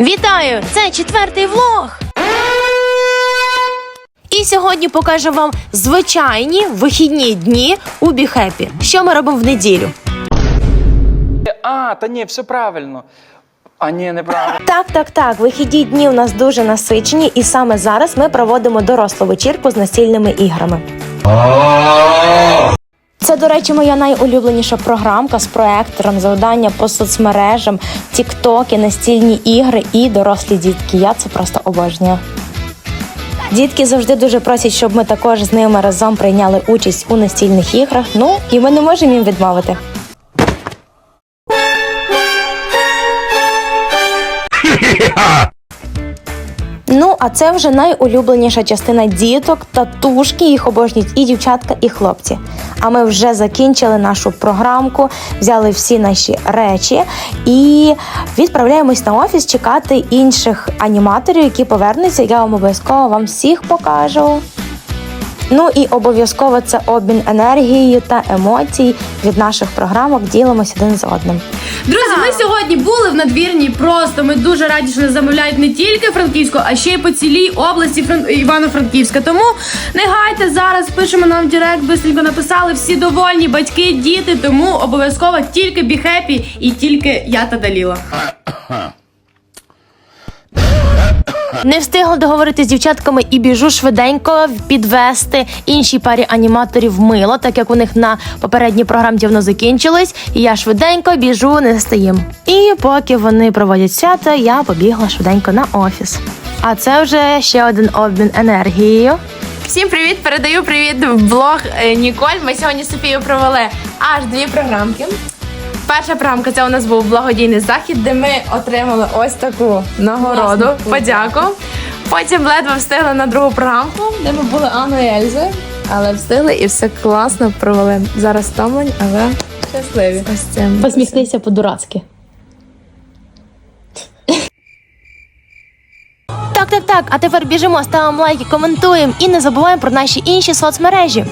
Вітаю! Це четвертий влог. І сьогодні покажу вам звичайні вихідні дні у Біхепі. Що ми робимо в неділю? А, та ні, все правильно. А ні, неправильно. Так, так, так. Вихідні дні у нас дуже насичені, і саме зараз ми проводимо дорослу вечірку з настільними іграми. Це, до речі, моя найулюбленіша програмка з проектором, завдання по соцмережам, тіктоки, настільні ігри і дорослі дітки. Я це просто обожнюю. Дітки завжди дуже просять, щоб ми також з ними разом прийняли участь у настільних іграх. Ну і ми не можемо їм відмовити. Ну, а це вже найулюбленіша частина діток, татушки, їх обожнюють і дівчатка, і хлопці. А ми вже закінчили нашу програмку, взяли всі наші речі і відправляємось на офіс чекати інших аніматорів, які повернуться. Я вам обов'язково вам всіх покажу. Ну і обов'язково це обмін енергією та емоцій від наших програмок. Ділимося один з одним. Друзі, ми сьогодні були в надвірні. Просто ми дуже раді, що нас замовляють не тільки Франківську, а ще й по цілій області Фран... Івано-Франківська. Тому не гайте зараз, пишемо нам в Директ, бистренько написали. Всі довольні, батьки, діти. Тому обов'язково тільки біхепі і тільки я та Даліла. Не встигла договорити з дівчатками і біжу швиденько підвести іншій парі аніматорів мило, так як у них на попередній програмі воно закінчилось. І я швиденько біжу, не стоїм. І поки вони проводять свято, я побігла швиденько на офіс. А це вже ще один обмін енергією. Всім привіт! Передаю привіт в блог е, Ніколь. Ми сьогодні з Софією провели аж дві програмки. Перша програмка це у нас був благодійний захід, де ми отримали ось таку нагороду, подяку. Потім ледве встигли на другу програмку, де ми були Анною і Ельзою, але встигли і все класно провели. Зараз втомлені, але щасливі. Ось цим. Посміхнися по-дурацьки. Так, так, так. А тепер біжимо, ставимо лайки, коментуємо і не забуваємо про наші інші соцмережі.